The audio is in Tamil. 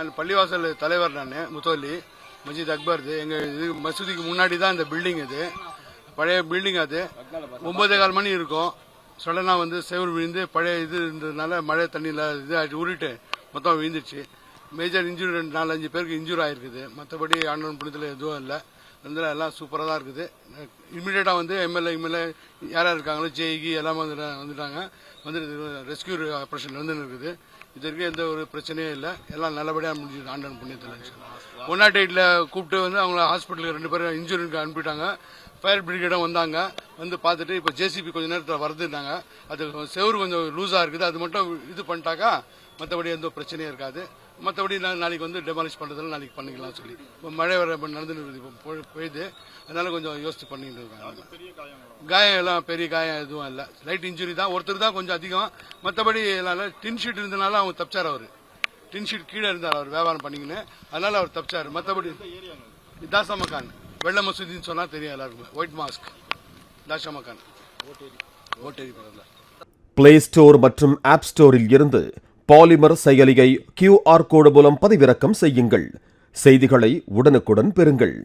நான் பள்ளிவாசல் தலைவர் நான் முத்தோலி மஜித் அக்பர்து எங்கள் இது மசூதிக்கு முன்னாடி தான் இந்த பில்டிங் இது. பழைய பில்டிங் அது. ஒன்பதே கால் மணி இருக்கும். சடனாக வந்து செவுர் விழுந்து பழைய இது இருந்ததுனால மழை தண்ணியில் இது உருட்டு மொத்தம் விழுந்துச்சு மேஜர் இன்ஜுரி ரெண்டு நாலஞ்சு பேருக்கு இன்ஜூர் ஆயிருக்குது. மற்றபடி ஆண்டவன் புனிதத்தில் எதுவும் இல்லை. அதனால எல்லாம் சூப்பராக தான் இருக்குது. இமீடியட்டாக வந்து எம்எல்ஏ எம்எல்ஏ யார் யார் இருக்காங்களோ ஜேஇகி எல்லாமே வந்து வந்துட்டாங்க. வந்து ரெஸ்கியூ ஆப்ரேஷன் வந்து இருக்குது. இது வரைக்கும் எந்த ஒரு பிரச்சனையும் இல்லை. எல்லாம் நல்லபடியாக முடிஞ்சுது. ஆண்டன் புண்ணியத்தில். ஒன் நாட் எயிட்டில் கூப்பிட்டு வந்து அவங்கள ஹாஸ்பிட்டலுக்கு ரெண்டு பேரும் இன்ஜுரிக்கு அனுப்பிட்டாங்க. ஃபயர் பிரிகேடும் வந்தாங்க. வந்து பார்த்துட்டு இப்போ ஜேசிபி கொஞ்ச நேரத்தில் வருதுன்னாங்க. அது செவுரு கொஞ்சம் லூஸாக இருக்குது. அது மட்டும் இது பண்ணிட்டாக்கா மற்றபடி எந்த பிரச்சனையும் இருக்காது. மற்றபடி நான் நாளைக்கு வந்து டெமாலிஷ் பண்ணுறதுல நாளைக்கு பண்ணிக்கலாம் சொல்லி. இப்போ மழை வர இருக்குது. இப்போ பொ- பெய்யுது அதனால கொஞ்சம் யோசித்து பண்ணிட்டு இருக்காங்க. காயம் எல்லாம் பெரிய காயம் எதுவும் இல்லை. லைட் இன்ஜுரி தான். ஒருத்தர் தான் கொஞ்சம் அதிகம். மற்றபடி எல்லாம் டின் ஷீட் இருந்தனால அவங்க தப்பிச்சார் அவர். டின் ஷீட் கீழே இருந்தார். அவர் வியாபாரம் பண்ணிக்கின்னு. அதனால அவர் தப்பிச்சார். மற்றபடி தாசா மக்கான் வெள்ள மசூதின்னு சொன்னால் தெரியும் எல்லாருக்குமே. ஒயிட் மாஸ்க் தாஷா மக்கான் ஓட்டேரி ஓட்டேரி பக்கத்தில் பிளே ஸ்டோர் மற்றும் ஆப் ஸ்டோரில் இருந்து பாலிமர் செயலியை கியூஆர் கோடு மூலம் பதிவிறக்கம் செய்யுங்கள். செய்திகளை உடனுக்குடன் பெறுங்கள்.